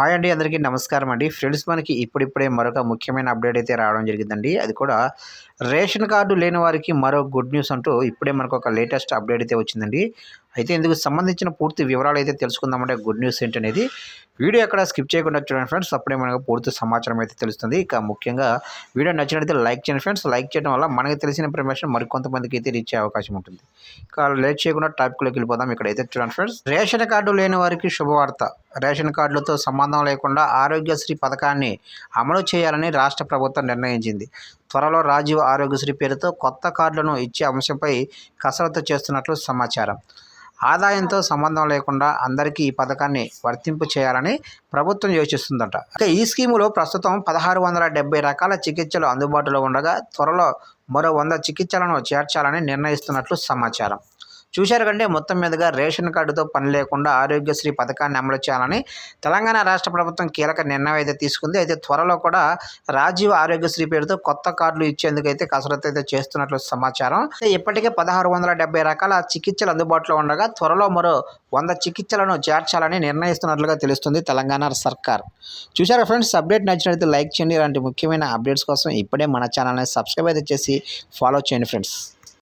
Hi అండి అందరికీ నమస్కారం అండి. ఫ్రెండ్స్ మనకి ఇప్పుడిప్పుడే మరొక ముఖ్యమైన అప్డేట్ అయితే రావడం జరిగిందండి. అది కూడా రేషన్ కార్డు లేని వారికి మరో గుడ్ న్యూస్ అంటూ ఇప్పుడే మనకు ఒక లేటెస్ట్ అప్డేట్ అయితే వచ్చిందండి. అయితే ఇందుకు సంబంధించిన పూర్తి వివరాలు అయితే తెలుసుకుందామంటే గుడ్ న్యూస్ ఏంటనేది వీడియో ఎక్కడ స్కిప్ చేయకుండా చూడండి ఫ్రెండ్స్. అప్పుడే మనకు పూర్తి సమాచారం అయితే తెలుస్తుంది. ఇక ముఖ్యంగా వీడియో నచ్చినట్లయితే లైక్ చేయండి ఫ్రెండ్స్. లైక్ చేయడం వల్ల మనకి తెలిసిన ఇన్ఫర్మేషన్ మరికొంతమందికి అయితే రీచ్ అయ్యే అవకాశం ఉంటుంది. ఇక లేట్ చేయకుండా టాపిక్లోకి వెళ్ళిపోదాం. ఇక్కడైతే చూడండి ఫ్రెండ్స్. రేషన్ కార్డు లేని వారికి శుభవార్త. రేషన్ కార్డులతో సంబంధం లేకుండా ఆరోగ్యశ్రీ పథకాన్ని అమలు చేయాలని రాష్ట్ర ప్రభుత్వం నిర్ణయించింది. త్వరలో రాజీవ్ ఆరోగ్యశ్రీ పేరుతో కొత్త కార్డులను ఇచ్చే అంశంపై కసరత్తు చేస్తున్నట్లు సమాచారం. ఆదాయంతో సంబంధం లేకుండా అందరికీ ఈ పథకాన్ని వర్తింపు చేయాలని ప్రభుత్వం యోచిస్తుందట. అయితే ఈ స్కీములో ప్రస్తుతం పదహారు వందల డెబ్బై రకాల చికిత్సలు అందుబాటులో ఉండగా త్వరలో మరో వంద చికిత్సలను చేర్చాలని నిర్ణయిస్తున్నట్లు సమాచారం. చూశారు కంటే మొత్తం మీదుగా రేషన్ కార్డుతో పని లేకుండా ఆరోగ్యశ్రీ పథకాన్ని అమలు చేయాలని తెలంగాణ రాష్ట్ర ప్రభుత్వం కీలక నిర్ణయం అయితే తీసుకుంది. అయితే త్వరలో కూడా రాజీవ్ ఆరోగ్యశ్రీ పేరుతో కొత్త కార్డులు ఇచ్చేందుకు అయితే కసరత్తు అయితే చేస్తున్నట్లు సమాచారం. ఇప్పటికే పదహారు వందల డెబ్బై రకాల చికిత్సలు అందుబాటులో ఉండగా త్వరలో మరో వంద చికిత్సలను చేర్చాలని నిర్ణయిస్తున్నట్లుగా తెలుస్తుంది తెలంగాణ సర్కార్. చూశారా ఫ్రెండ్స్ అప్డేట్ నచ్చినట్లయితే లైక్ చేయండి. ఇలాంటి ముఖ్యమైన అప్డేట్స్ కోసం ఇప్పుడే మన ఛానల్ని సబ్స్క్రైబ్ అయితే చేసి ఫాలో చేయండి ఫ్రెండ్స్.